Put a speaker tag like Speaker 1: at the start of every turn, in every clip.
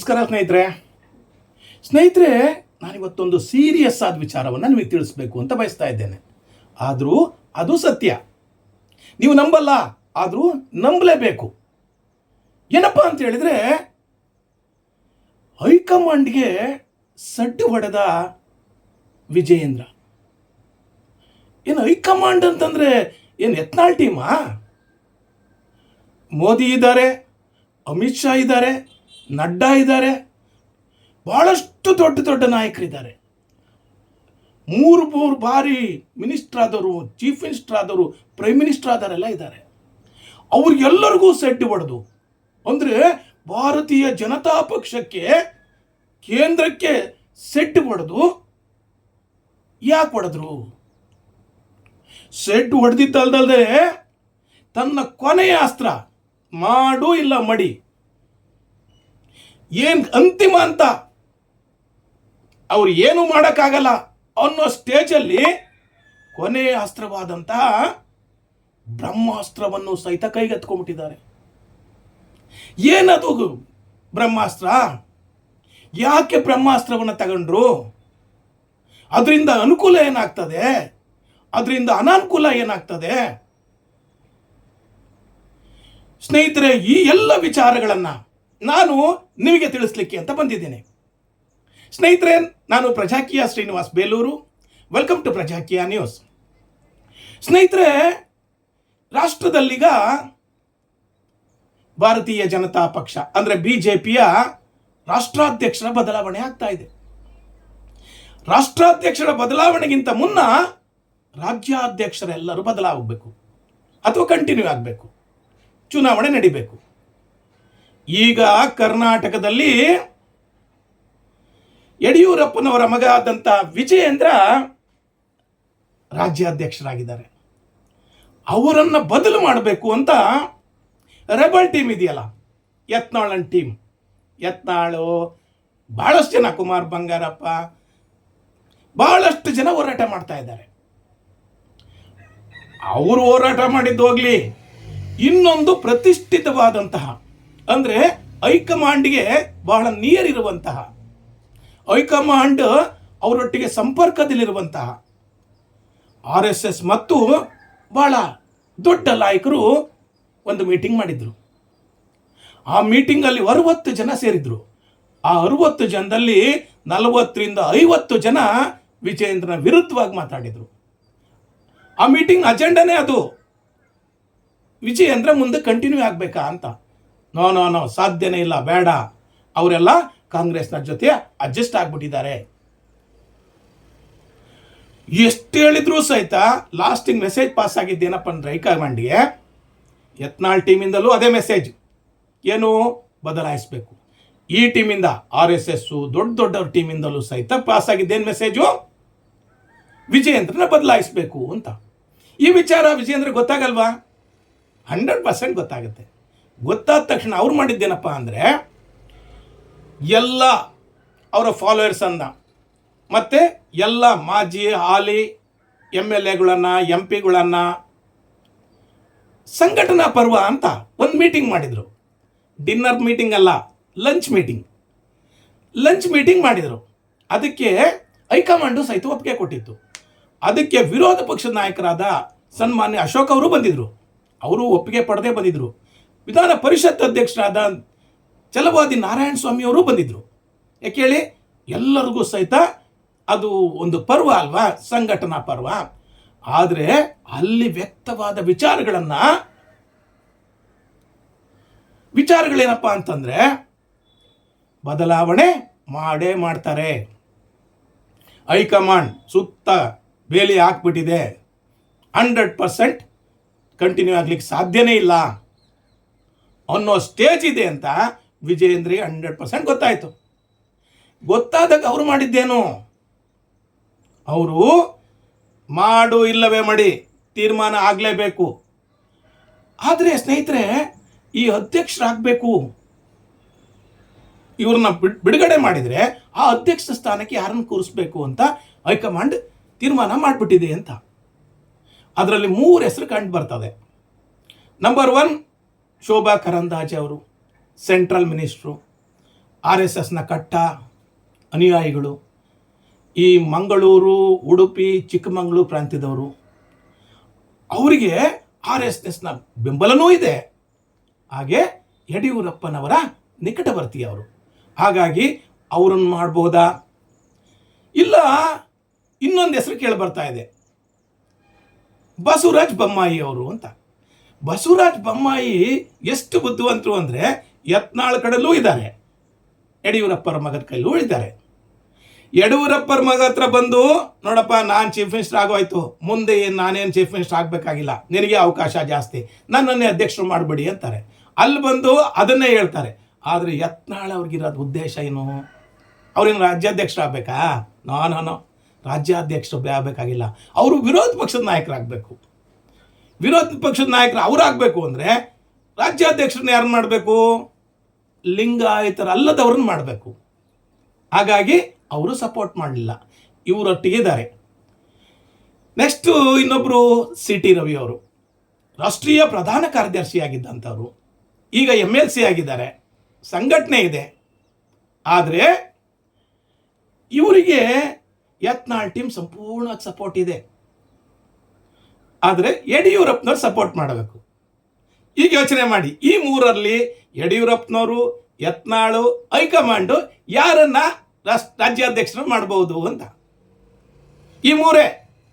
Speaker 1: ನಮಸ್ಕಾರ ಸ್ನೇಹಿತರೆ. ಸ್ನೇಹಿತರೆ, ನಾನಿವತ್ತೊಂದು ಸೀರಿಯಸ್ ಆದ ವಿಚಾರವನ್ನು ನಿಮಗೆ ತಿಳಿಸ್ಬೇಕು ಅಂತ ಬಯಸ್ತಾ ಇದ್ದೇನೆ. ಆದರೂ ಅದು ಸತ್ಯ. ನೀವು ನಂಬಲ್ಲ, ಆದರೂ ನಂಬಲೇಬೇಕು. ಏನಪ್ಪ ಅಂತ ಹೇಳಿದ್ರೆ, ಹೈಕಮಾಂಡ್ಗೆ ಸಡ್ಡು ಹೊಡೆದ ವಿಜಯೇಂದ್ರ. ಏನು ಹೈಕಮಾಂಡ್ ಅಂತಂದ್ರೆ ಏನು ಯತ್ನಾಳ್ ಟೀಮಾ? ಮೋದಿ ಇದ್ದಾರೆ, ಅಮಿತ್ ಶಾ ಇದ್ದಾರೆ ನಡ್ಡಾ ಇದ್ದಾರೆ. ಬಹಳಷ್ಟು ದೊಡ್ಡ ದೊಡ್ಡ ನಾಯಕರಿದ್ದಾರೆ. ಮೂರು ಮೂರು ಬಾರಿ ಮಿನಿಸ್ಟರ್ ಆದವರು ಚೀಫ್ ಮಿನಿಸ್ಟರ್ ಆದವರು ಪ್ರೈಮ್ ಮಿನಿಸ್ಟರ್ ಆದವರೆಲ್ಲ ಇದ್ದಾರೆ. ಅವ್ರಿಗೆಲ್ಲರಿಗೂ ಸೆಡ್ಡು ಹೊಡೆದು, ಅಂದರೆ ಭಾರತೀಯ ಜನತಾ ಪಕ್ಷಕ್ಕೆ, ಕೇಂದ್ರಕ್ಕೆ ಸೆಡ್ಡು ಹೊಡೆದು ಯಾಕೆ ಹೊಡೆದ್ರು? ಸೆಡ್ ಹೊಡೆದಿದ್ದಲ್ದಲ್ಲದೆ ತನ್ನ ಕೊನೆಯ ಅಸ್ತ್ರ, ಮಾಡು ಇಲ್ಲ ಮಡಿ ಏನ್ ಅಂತಿಮ ಅಂತ ಅವ್ರು ಏನು ಮಾಡೋಕ್ಕಾಗಲ್ಲ ಅನ್ನೋ ಸ್ಟೇಜಲ್ಲಿ ಕೊನೆಯ ಅಸ್ತ್ರವಾದಂತಹ ಬ್ರಹ್ಮಾಸ್ತ್ರವನ್ನು ಸಹಿತ ಕೈಗೆತ್ಕೊಂಡ್ಬಿಟ್ಟಿದ್ದಾರೆ ಏನದು ಬ್ರಹ್ಮಾಸ್ತ್ರ? ಯಾಕೆ ಬ್ರಹ್ಮಾಸ್ತ್ರವನ್ನು ತಗೊಂಡ್ರು? ಅದರಿಂದ ಅನುಕೂಲ ಏನಾಗ್ತದೆ? ಅದರಿಂದ ಅನಾನುಕೂಲ ಏನಾಗ್ತದೆ? ಸ್ನೇಹಿತರೆ, ಈ ಎಲ್ಲ ವಿಚಾರಗಳನ್ನು ನಾನು ನಿಮಗೆ ತಿಳಿಸ್ಲಿಕ್ಕೆ ಅಂತ ಬಂದಿದ್ದೇನೆ. ಸ್ನೇಹಿತರೆ, ನಾನು Prajaakeeya Srinivas Belur. Welcome to Prajaakeeya news ಸ್ನೇಹಿತರೆ, ರಾಷ್ಟ್ರದಲ್ಲೀಗ ಭಾರತೀಯ ಜನತಾ ಪಕ್ಷ, ಅಂದರೆ ಬಿ ಜೆ ಪಿಯ ರಾಷ್ಟ್ರಾಧ್ಯಕ್ಷರ ಬದಲಾವಣೆ ಆಗ್ತಾ ಇದೆ. ರಾಷ್ಟ್ರಾಧ್ಯಕ್ಷರ ಬದಲಾವಣೆಗಿಂತ ಮುನ್ನ ರಾಜ್ಯಾಧ್ಯಕ್ಷರೆಲ್ಲರೂ ಬದಲಾಗಬೇಕು. ಅಥವಾ ಕಂಟಿನ್ಯೂ ಆಗಬೇಕು. ಚುನಾವಣೆ ನಡಿಬೇಕು. ಈಗ ಕರ್ನಾಟಕದಲ್ಲಿ ಯಡಿಯೂರಪ್ಪನವರ ಮಗ ಆದಂಥ ವಿಜಯೇಂದ್ರ ರಾಜ್ಯಾಧ್ಯಕ್ಷರಾಗಿದ್ದಾರೆ. ಅವರನ್ನು ಬದಲು ಮಾಡಬೇಕು ಅಂತ ರೆಬಲ್ ಟೀಮ್ ಇದೆಯಲ್ಲ, ಯತ್ನಾಳನ್ ಟೀಮ್. ಯತ್ನಾಳು, ಬಹಳಷ್ಟು ಜನ ಕುಮಾರ್ ಬಂಗಾರಪ್ಪ, ಬಹಳಷ್ಟು ಜನ ಹೋರಾಟ ಮಾಡ್ತಾ ಇದ್ದಾರೆ. ಅವರು ಹೋರಾಟ ಮಾಡಿದ್ದು ಹೋಗ್ಲಿ, ಇನ್ನೊಂದು ಪ್ರತಿಷ್ಠಿತವಾದಂತಹ ಅಂದರೆ ಹೈಕಮಾಂಡ್ಗೆ ಬಹಳ ನಿಯರ್ ಇರುವಂತಹ ಹೈಕಮಾಂಡ್ ಅವರೊಟ್ಟಿಗೆ ಸಂಪರ್ಕದಲ್ಲಿರುವಂತಹ. ಆರ್ ಎಸ್ ಎಸ್ ಮತ್ತು ಬಹಳ ದೊಡ್ಡ ನಾಯಕರು ಒಂದು ಮೀಟಿಂಗ್ ಮಾಡಿದ್ರು. ಆ ಮೀಟಿಂಗಲ್ಲಿ ಅರುವತ್ತು ಜನ ಸೇರಿದ್ರು. ಆ ಅರುವತ್ತು ಜನದಲ್ಲಿ ನಲವತ್ತರಿಂದ ಐವತ್ತು ಜನ ವಿಜಯೇಂದ್ರನ ವಿರುದ್ಧವಾಗಿ ಮಾತಾಡಿದರು. ಆ ಮೀಟಿಂಗ್ ಅಜೆಂಡನೇ ಅದು. ವಿಜಯೇಂದ್ರ ಮುಂದೆ ಕಂಟಿನ್ಯೂ ಆಗಬೇಕಾ ಅಂತ. ನೋ ನೋ ನೋ, ಸಾಧ್ಯನೇ ಇಲ್ಲ, ಬೇಡ. ಅವರೆಲ್ಲ ಕಾಂಗ್ರೆಸ್ನ ಜೊತೆ ಅಡ್ಜಸ್ಟ್ ಆಗ್ಬಿಟ್ಟಿದ್ದಾರೆ. ಎಷ್ಟು ಹೇಳಿದ್ರು ಸಹಿತ ಲಾಸ್ಟಿಂಗ್ ಮೆಸೇಜ್ ಪಾಸ್ ಆಗಿದ್ದೇನಪ್ಪ ಅಂದ್ರೆ ಹೈಕಮಾಂಡ್ಗೆ ಯತ್ನಾಳ್ ಟೀಮಿಂದಲೂ ಅದೇ ಮೆಸೇಜ್ ಏನು? ಬದಲಾಯಿಸಬೇಕು. ಈ ಟೀಮಿಂದ ಆರ್ ಎಸ್ ಎಸ್ಸು ದೊಡ್ಡ ದೊಡ್ಡವ್ರ ಟೀಮಿಂದಲೂ ಸಹಿತ ಪಾಸ್ ಆಗಿದ್ದೇನು ಮೆಸೇಜು ವಿಜಯೇಂದ್ರನ ಬದಲಾಯಿಸಬೇಕು ಅಂತ. ಈ ವಿಚಾರ ವಿಜಯೇಂದ್ರ ಗೊತ್ತಾಗಲ್ವಾ? ಹಂಡ್ರೆಡ್ ಪರ್ಸೆಂಟ್ ಗೊತ್ತಾಗುತ್ತೆ. ಗೊತ್ತಾದ ತಕ್ಷಣ ಅವ್ರು ಮಾಡಿದ್ದೇನಪ್ಪ ಅಂದರೆ, ಎಲ್ಲ ಅವರ ಫಾಲೋಯರ್ಸ್ ಅಂದ. ಮತ್ತು ಎಲ್ಲ ಮಾಜಿ, ಹಾಲಿ ಎಂ ಎಲ್ ಎಗಳನ್ನು ಎಂ ಪಿಗಳನ್ನು ಸಂಘಟನಾ ಪರ್ವ ಅಂತ ಒಂದು ಮೀಟಿಂಗ್ ಮಾಡಿದರು. ಡಿನ್ನರ್ ಮೀಟಿಂಗ್ ಅಲ್ಲ ಲಂಚ್ ಮೀಟಿಂಗ್ ಲಂಚ್ ಮೀಟಿಂಗ್ ಮಾಡಿದರು. ಅದಕ್ಕೆ ಹೈಕಮಾಂಡು ಸಹಿತ ಒಪ್ಪಿಗೆ ಕೊಟ್ಟಿತ್ತು. ಅದಕ್ಕೆ ವಿರೋಧ ಪಕ್ಷದ ನಾಯಕರಾದ ಸನ್ಮಾನ್ಯ ಅಶೋಕ್ ಅವರು ಬಂದಿದ್ದರು ಅವರು ಒಪ್ಪಿಗೆ ಪಡೆದೇ ಬಂದಿದ್ದರು ವಿಧಾನ ಪರಿಷತ್ ಅಧ್ಯಕ್ಷರಾದ ಛಲವಾದಿ ನಾರಾಯಣ ಸ್ವಾಮಿಯವರು ಬಂದಿದ್ದರು ಯಾಕೆ ಹೇಳಿ? ಎಲ್ಲರಿಗೂ ಸಹಿತ ಅದು ಒಂದು ಪರ್ವ ಅಲ್ವಾ? ಸಂಘಟನಾ ಪರ್ವ. ಆದರೆ ಅಲ್ಲಿ ವ್ಯಕ್ತವಾದ ವಿಚಾರಗಳನ್ನು ವಿಚಾರಗಳೇನಪ್ಪ ಅಂತಂದರೆ ಬದಲಾವಣೆ ಮಾಡೇ ಮಾಡ್ತಾರೆ. ಹೈಕಮಾಂಡ್ ಸುತ್ತ ಬೇಲಿ ಹಾಕ್ಬಿಟ್ಟಿದೆ. ಹಂಡ್ರೆಡ್ ಪರ್ಸೆಂಟ್ ಕಂಟಿನ್ಯೂ ಆಗ್ಲಿಕ್ಕೆ ಸಾಧ್ಯನೇ ಇಲ್ಲ. ಅನ್ನೋ ಸ್ಟೇಜ್ ಇದೆ ಅಂತ ವಿಜಯೇಂದ್ರಿಗೆ ಹಂಡ್ರೆಡ್ ಪರ್ಸೆಂಟ್ ಗೊತ್ತಾಯಿತು. ಗೊತ್ತಾದಾಗ ಅವರು ಮಾಡಿದ್ದೇನು? ಅವರು ಮಾಡು ಇಲ್ಲವೇ ಮಾಡಿ, ತೀರ್ಮಾನ ಆಗಲೇಬೇಕು. ಆದರೆ ಸ್ನೇಹಿತರೆ, ಈ ಅಧ್ಯಕ್ಷರಾಗಬೇಕು. ಇವ್ರನ್ನ ಬಿಡ್- ಬಿಡುಗಡೆ ಮಾಡಿದರೆ ಆ ಅಧ್ಯಕ್ಷ ಸ್ಥಾನಕ್ಕೆ ಯಾರನ್ನು ಕೂರಿಸ್ಬೇಕು ಅಂತ ಹೈಕಮಾಂಡ್ ತೀರ್ಮಾನ ಮಾಡಿಬಿಟ್ಟಿದೆ ಅಂತ. ಅದರಲ್ಲಿ ಮೂರು ಹೆಸರು ಕಂಡು ಬರ್ತದೆ. ನಂಬರ್ ಒನ್ ಶೋಭಾ ಕರಂದಾಜೆ ಅವರು, ಸೆಂಟ್ರಲ್ ಮಿನಿಸ್ಟ್ರು, ಆರ್ ಎಸ್ ಎಸ್ನ ಕಟ್ಟ ಅನುಯಾಯಿಗಳು, ಈ ಮಂಗಳೂರು, ಉಡುಪಿ, ಚಿಕ್ಕಮಗಳೂರು ಪ್ರಾಂತ್ಯದವರು, ಅವರಿಗೆ ಆರ್ ಎಸ್ ಎಸ್ನ ಬೆಂಬಲನೂ ಇದೆ. ಹಾಗೆ ಯಡಿಯೂರಪ್ಪನವರ ನಿಕಟವರ್ತಿ ಅವರು ಹಾಗಾಗಿ ಅವರನ್ನು ಮಾಡ್ಬೋದಾ? ಇಲ್ಲ, ಇನ್ನೊಂದು ಹೆಸರು ಕೇಳಿ ಬರ್ತಾ ಇದೆ. ಬಸವರಾಜ್ ಬೊಮ್ಮಾಯಿ ಅವರು ಅಂತ. ಬಸವರಾಜ್ ಬೊಮ್ಮಾಯಿ ಎಷ್ಟು ಬುದ್ಧಿವಂತರು ಅಂದರೆ ಯತ್ನಾಳ್ ಕಡೆಲೂ ಇದ್ದಾರೆ. ಯಡಿಯೂರಪ್ಪರ ಮಗದ ಕೈಲೂ ಇದ್ದಾರೆ. ಯಡಿಯೂರಪ್ಪರ ಮಗ ಹತ್ರ ಬಂದು, ನೋಡಪ್ಪ, ನಾನು ಚೀಫ್ ಮಿನಿಸ್ಟರ್ ಆಗೋಯ್ತು. ಮುಂದೆ ಏನು ನಾನೇನು ಚೀಫ್ ಮಿನಿಸ್ಟರ್ ಆಗಬೇಕಾಗಿಲ್ಲ. ನಿನಗೆ ಅವಕಾಶ ಜಾಸ್ತಿ. ನನ್ನನ್ನೇ ಅಧ್ಯಕ್ಷರು ಮಾಡಬೇಡಿ ಅಂತಾರೆ. ಅಲ್ಲಿ ಬಂದು ಅದನ್ನೇ ಹೇಳ್ತಾರೆ. ಆದರೆ ಯತ್ನಾಳ್ ಅವ್ರಿಗಿರೋದು ಉದ್ದೇಶ ಏನು? ಅವ್ರೇನು ರಾಜ್ಯಾಧ್ಯಕ್ಷರು ಆಗಬೇಕಾ ನಾನು ನೋ ನೋ ರಾಜ್ಯಾಧ್ಯಕ್ಷರು ಆಗಬೇಕಾಗಿಲ್ಲ. ಅವರು ವಿರೋಧ ಪಕ್ಷದ ನಾಯಕರಾಗಬೇಕು. ವಿರೋಧ ಪಕ್ಷದ ನಾಯಕರು ಅವರಾಗಬೇಕು ಅಂದರೆ ರಾಜ್ಯಾಧ್ಯಕ್ಷರನ್ನ ಯಾರನ್ನ ಮಾಡಬೇಕು? ಲಿಂಗಾಯತರಲ್ಲದವ್ರನ್ನ ಮಾಡಬೇಕು. ಹಾಗಾಗಿ ಅವರು ಸಪೋರ್ಟ್ ಮಾಡಲಿಲ್ಲ. ಇವರೊಟ್ಟಿಗೆ ಇದ್ದಾರೆ. ನೆಕ್ಸ್ಟು ಇನ್ನೊಬ್ಬರು ಸಿ ಟಿ ರವಿ ಅವರು. ರಾಷ್ಟ್ರೀಯ ಪ್ರಧಾನ ಕಾರ್ಯದರ್ಶಿಯಾಗಿದ್ದಂಥವ್ರು. ಈಗ ಎಂ ಎಲ್ ಸಿ ಆಗಿದ್ದಾರೆ. ಸಂಘಟನೆ ಇದೆ. ಆದರೆ ಇವರಿಗೆ ಯತ್ನಾಳ್ ಟೀಮ್ ಸಂಪೂರ್ಣವಾಗಿ ಸಪೋರ್ಟ್ ಇದೆ. ಆದರೆ ಯಡಿಯೂರಪ್ಪನವ್ರು ಸಪೋರ್ಟ್ ಮಾಡಬೇಕು. ಈಗ ಯೋಚನೆ ಮಾಡಿ, ಈ ಮೂರರಲ್ಲಿ ಯಡಿಯೂರಪ್ಪನವರು, ಯತ್ನಾಳು, ಹೈಕಮಾಂಡು ಯಾರನ್ನ ರಾಜ್ಯಾಧ್ಯಕ್ಷರು ಮಾಡಬಹುದು ಅಂತ. ಈ ಮೂರೇ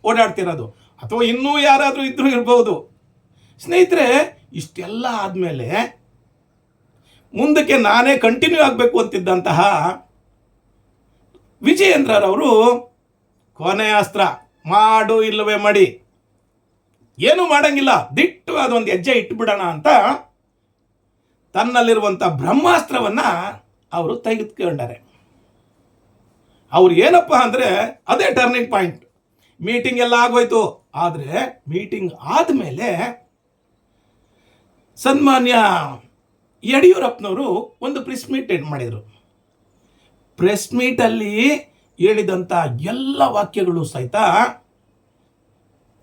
Speaker 1: ಓಡಾಡ್ತಿರೋದು. ಅಥವಾ ಇನ್ನೂ ಯಾರಾದರೂ ಇದ್ರೂ ಇರಬಹುದು ಸ್ನೇಹಿತರೆ, ಇಷ್ಟೆಲ್ಲ ಆದಮೇಲೆ ಮುಂದಕ್ಕೆ ನಾನೇ ಕಂಟಿನ್ಯೂ ಆಗಬೇಕು ಅಂತಿದ್ದಂತಹ ವಿಜಯೇಂದ್ರರವರು ಕೊನೆ ಅಸ್ತ್ರ ಮಾಡು ಇಲ್ಲವೇ ಮಾಡಿ. ಏನು ಮಾಡಂಗಿಲ್ಲ ದಿಟ್ಟು ಅದೊಂದು ಹೆಜ್ಜೆ ಇಟ್ಬಿಡೋಣ ಅಂತ ತನ್ನಲ್ಲಿರುವಂಥ ಬ್ರಹ್ಮಾಸ್ತ್ರವನ್ನು ಅವರು ತೆಗೆದುಕೊಂಡಾರೆ. ಅವ್ರು ಏನಪ್ಪ ಅಂದರೆ ಅದೇ ಟರ್ನಿಂಗ್ ಪಾಯಿಂಟ್ ಮೀಟಿಂಗ್ ಎಲ್ಲ ಆಗೋಯ್ತು. ಆದರೆ ಮೀಟಿಂಗ್ ಆದಮೇಲೆ ಸನ್ಮಾನ್ಯ ಯಡಿಯೂರಪ್ಪನವರು ಒಂದು ಪ್ರೆಸ್ ಮೀಟ್ ಮಾಡಿದರು. ಪ್ರೆಸ್ ಮೀಟಲ್ಲಿ ಹೇಳಿದಂಥ ಎಲ್ಲ ವಾಕ್ಯಗಳು ಸಹಿತ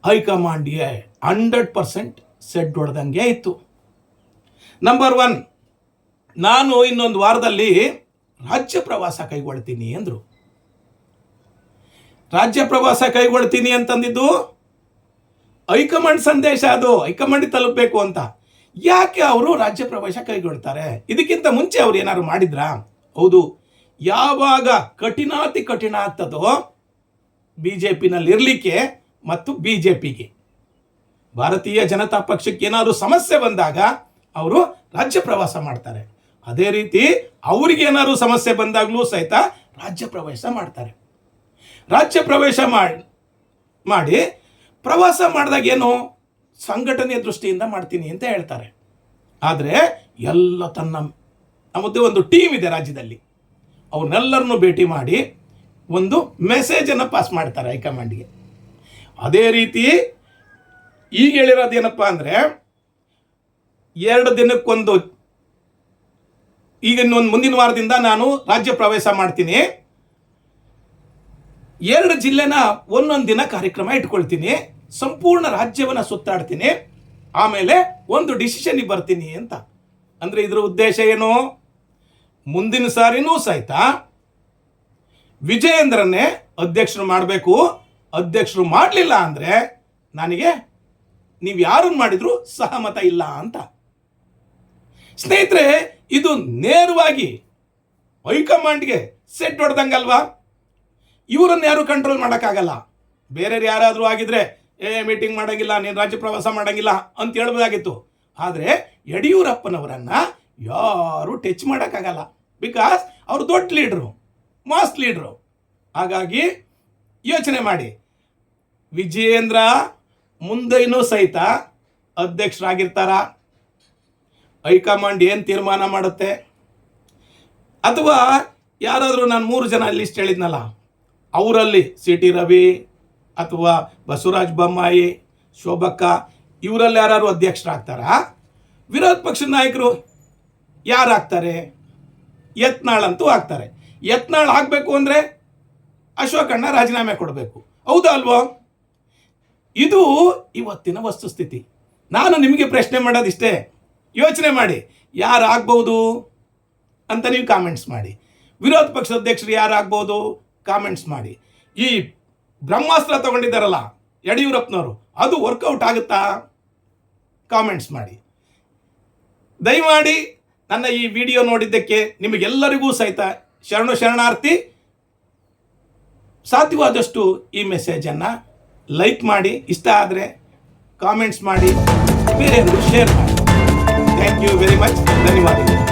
Speaker 1: ಹೈಕಮಾಂಡ್ಗೆ ಹಂಡ್ರೆಡ್ ಪರ್ಸೆಂಟ್ ಸೆಡ್ ಹೊಡೆದಂಗೆ ಇತ್ತು ನಂಬರ್ ಒನ್ ನಾನು ಇನ್ನೊಂದು ವಾರದಲ್ಲಿ ರಾಜ್ಯ ಪ್ರವಾಸ ಕೈಗೊಳ್ತೀನಿ ಅಂದರು. ರಾಜ್ಯ ಪ್ರವಾಸ ಕೈಗೊಳ್ತೀನಿ ಅಂತಂದಿದ್ದು ಹೈಕಮಾಂಡ್ ಸಂದೇಶ ಅದು ಹೈಕಮಾಂಡ್ ತಲುಪಬೇಕು ಅಂತ. ಯಾಕೆ ಅವರು ರಾಜ್ಯ ಪ್ರವೇಶ ಕೈಗೊಳ್ತಾರೆ? ಇದಕ್ಕಿಂತ ಮುಂಚೆ ಅವ್ರು ಏನಾದ್ರು ಮಾಡಿದ್ರಾ? ಹೌದು, ಯಾವಾಗ ಕಠಿಣಾತಿ ಕಠಿಣ ಆಗ್ತದೋ ಬಿ ಜೆ ಪಿನಲ್ಲಿ ಇರಲಿಕ್ಕೆ ಮತ್ತು ಬಿ ಜೆ ಪಿಗೆ ಭಾರತೀಯ ಜನತಾ ಪಕ್ಷಕ್ಕೆ ಏನಾದರೂ ಸಮಸ್ಯೆ ಬಂದಾಗ ಅವರು ರಾಜ್ಯ ಪ್ರವಾಸ ಮಾಡ್ತಾರೆ. ಅದೇ ರೀತಿ ಅವರಿಗೆ ಏನಾದರೂ ಸಮಸ್ಯೆ ಬಂದಾಗಲೂ ಸಹಿತ ರಾಜ್ಯ ಪ್ರವೇಶ ಮಾಡ್ತಾರೆ. ರಾಜ್ಯ ಪ್ರವೇಶ ಮಾಡಿ ಮಾಡಿ ಪ್ರವಾಸ ಮಾಡಿದಾಗ ಏನು ಸಂಘಟನೆಯ ದೃಷ್ಟಿಯಿಂದ ಮಾಡ್ತೀನಿ ಅಂತ ಹೇಳ್ತಾರೆ. ಆದರೆ ಎಲ್ಲ ತನ್ನ ನಮ್ಮದೇ ಒಂದು ಟೀಮ್ ಇದೆ ರಾಜ್ಯದಲ್ಲಿ. ಅವ್ರನ್ನೆಲ್ಲರನ್ನು ಭೇಟಿ ಮಾಡಿ ಒಂದು ಮೆಸೇಜನ್ನು ಪಾಸ್ ಮಾಡ್ತಾರೆ ಹೈಕಮಾಂಡ್ಗೆ. ಅದೇ ರೀತಿ ಈಗ ಹೇಳಿರೋದೇನಪ್ಪ ಅಂದರೆ ಎರಡು ದಿನಕ್ಕೊಂದು ಈಗ ಇನ್ನೊಂದು ಮುಂದಿನ ವಾರದಿಂದ ನಾನು ರಾಜ್ಯ ಪ್ರವೇಶ ಮಾಡ್ತೀನಿ. ಎರಡು ಜಿಲ್ಲೆನ ಒಂದೊಂದು ದಿನ ಕಾರ್ಯಕ್ರಮ ಇಟ್ಕೊಳ್ತೀನಿ. ಸಂಪೂರ್ಣ ರಾಜ್ಯವನ್ನು ಸುತ್ತಾಡ್ತೀನಿ. ಆಮೇಲೆ ಒಂದು ಡಿಸಿಷನ್ಗೆ ಬರ್ತೀನಿ ಅಂತ. ಅಂದರೆ ಇದರ ಉದ್ದೇಶ ಏನು? ಮುಂದಿನ ಸಾರಿನೂ ಸಹಿತ ವಿಜಯೇಂದ್ರನ್ನೇ ಅಧ್ಯಕ್ಷರು ಮಾಡಬೇಕು. ಅಧ್ಯಕ್ಷರು ಮಾಡಲಿಲ್ಲ ಅಂದರೆ ನನಗೆ ನೀವು ಯಾರನ್ನು ಮಾಡಿದ್ರು ಸಹಮತ ಇಲ್ಲ ಅಂತ. ಸ್ನೇಹಿತರೆ, ಇದು ನೇರವಾಗಿ ಹೈಕಮಾಂಡ್ಗೆ ಸೆಟ್ ಹೊಡೆದಂಗಲ್ವಾ? ಇವರನ್ನು ಯಾರು ಕಂಟ್ರೋಲ್ ಮಾಡೋಕ್ಕಾಗಲ್ಲ? ಬೇರೆಯವ್ರು ಯಾರಾದರೂ ಆಗಿದ್ರೆ, ಏ ಮೀಟಿಂಗ್ ಮಾಡೋಂಗಿಲ್ಲ, ನೀನು ರಾಜ್ಯ ಪ್ರವಾಸ ಮಾಡೋಂಗಿಲ್ಲ ಅಂತ ಹೇಳ್ಬೋದಾಗಿತ್ತು. ಆದರೆ ಯಡಿಯೂರಪ್ಪನವರನ್ನು ಯಾರು ಟಚ್ ಮಾಡೋಕ್ಕಾಗಲ್ಲ. ಬಿಕಾಸ್ ಅವರು ದೊಡ್ಡ ಲೀಡ್ರು ಮಾಸ್ ಲೀಡ್ರು ಹಾಗಾಗಿ ಯೋಚನೆ ಮಾಡಿ. ವಿಜಯೇಂದ್ರ ಮುಂದೆನೂ ಸಹಿತ ಅಧ್ಯಕ್ಷರಾಗಿರ್ತಾರ. ಹೈಕಮಾಂಡ್ ಏನು ತೀರ್ಮಾನ ಮಾಡುತ್ತೆ? ಅಥವಾ ಯಾರಾದರೂ ನಾನು ಮೂರು ಜನ ಲಿಸ್ಟ್ ಹೇಳಿದ್ನಲ್ಲ, ಅವರಲ್ಲಿ ಸಿ ಟಿ ರವಿ ಅಥವಾ ಬಸವರಾಜ ಬೊಮ್ಮಾಯಿ, ಶೋಭಕ್ಕ, ಇವರಲ್ಲಿ ಯಾರು ಅಧ್ಯಕ್ಷರಾಗ್ತಾರಾ? ವಿರೋಧ ಪಕ್ಷದ ನಾಯಕರು ಯಾರಾಗ್ತಾರೆ? ಯತ್ನಾಳ್ ಅಂತೂ ಆಗ್ತಾರೆ. ಯತ್ನಾಳ್ ಆಗಬೇಕು ಅಂದರೆ ಅಶೋಕಣ್ಣ ರಾಜೀನಾಮೆ ಕೊಡಬೇಕು. ಹೌದಾ ಅಲ್ವೋ? ಇದು ಇವತ್ತಿನ ವಸ್ತುಸ್ಥಿತಿ ನಾನು ನಿಮಗೆ ಪ್ರಶ್ನೆ ಮಾಡೋದಿಷ್ಟೇ. ಯೋಚನೆ ಮಾಡಿ. ಯಾರು ಆಗ್ಬೋದು ಅಂತ ನೀವು ಕಾಮೆಂಟ್ಸ್ ಮಾಡಿ. ವಿರೋಧ ಪಕ್ಷ ಅಧ್ಯಕ್ಷರು ಯಾರು ಆಗ್ಬೋದು ಕಾಮೆಂಟ್ಸ್ ಮಾಡಿ. ಈ ಬ್ರಹ್ಮಾಸ್ತ್ರ ತಗೊಂಡಿದ್ದಾರಲ್ಲ, ಯಡಿಯೂರಪ್ಪನವರು, ಅದು ವರ್ಕೌಟ್ ಆಗುತ್ತಾ? ಕಾಮೆಂಟ್ಸ್ ಮಾಡಿ. ದಯಮಾಡಿ ನನ್ನ ಈ ವಿಡಿಯೋ ನೋಡಿದ್ದಕ್ಕೆ ನಿಮಗೆಲ್ಲರಿಗೂ ಸಹಿತ ಶರಣು ಶರಣಾರ್ಥಿ. ಸಾಧ್ಯವಾದಷ್ಟು ಈ ಮೆಸೇಜನ್ನು ಲೈಕ್ ಮಾಡಿ ಇಷ್ಟ ಆದರೆ ಕಾಮೆಂಟ್ಸ್ ಮಾಡಿ ಬೇರೆಯವರು ಶೇರ್ ಮಾಡಿ. ಥ್ಯಾಂಕ್ ಯು ವೆರಿ ಮಚ್ ಧನ್ಯವಾದಗಳು.